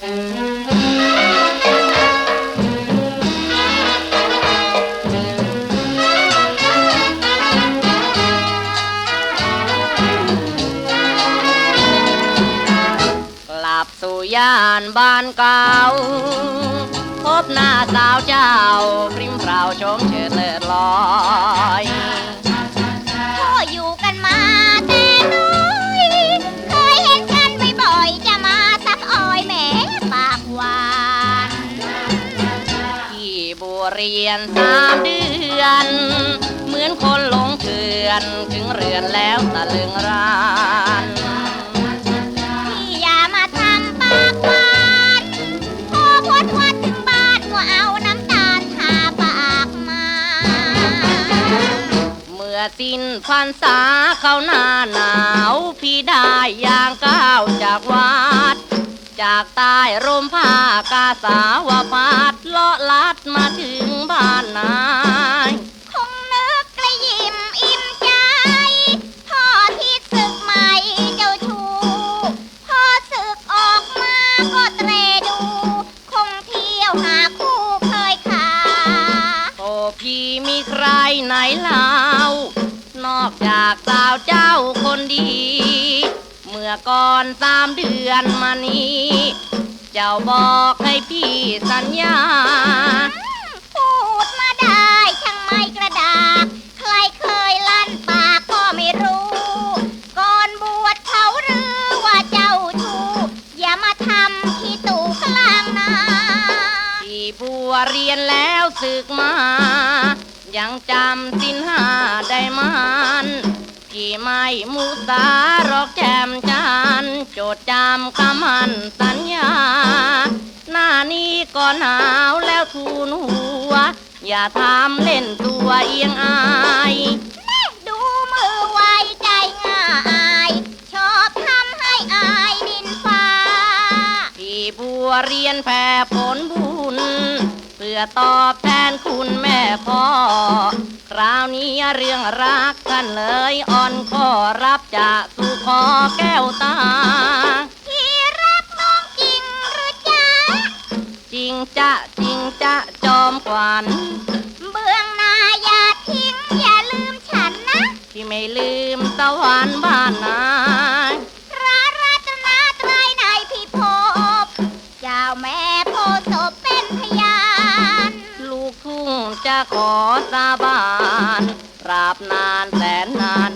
กลับสู่ย่านบ้านเก่า พบหน้าสาวเจ้า พริมเพราชมเชิดเลิศลอย เรียนสามเดือน เหมือนคนหลงเถื่อนถึงเรือนแล้วตะลึงรานพี่อย่ามาทำปากหวานพอพดวัดถึงบ้านก็เอาน้ำตาลทาปากมา เมื่อสิ้นพรรษาเข้าหน้าหนาว พี่ได้อย่างก้าวจากวัด จากใต้ร่มผ้ากาสาวพัดเลาะลัดมาถึงบ้านนายคงนึกกระยิมอิ่มใจ พ่อที่ศึกใหม่เจ้าชู้พ่อศึกออกมาก็เตรดู คงเที่ยวหาคู่เคยขาโอ้พี่มีใครไหนเล่านอกจากสาวเจ้าคนดี มื่อก่อนสามเดือนมานี้ เจ้าบอกให้พี่สัญญา พูดมาได้ช่างไม่กระดากใครเคยลั่นปากก็ไม่รู้ ก่อนบวชเขาหรือว่าเจ้าชู้อย่ามาทำที่ตู่กลางนาที่บัวเรียนแล้วศึกมา ยังจำสินหาได้มันที่ ไม่มุสารอกแจมจันโจดจำคำมันสัญญา หน้านี้ก็หนาวแล้วทูนหัว อย่าทำเล่นตัวเอียงอายดูมือไวใจง่าย ชอบทำให้อายดินฟ้าที่บัวเรียนแผ่ผลบุญ เพื่อตอบแทนคุณแม่พ่อ คราวนี้เรื่องรักกันเลยอ่อนขอรับจะสู่ขอแก้วตา ที่รักน้องจริงหรือจ๊ะจริงจะจริงจะจอมขวัญเบื้องหน้าอย่าทิ้งอย่าลืมฉันนะ ที่ไม่ลืมสวรรค์บ้านนาพระรัตนตรัยในพิภพเจ้าแม่โพธิ์ศพ ขอสาบานปราบนานแสนนาน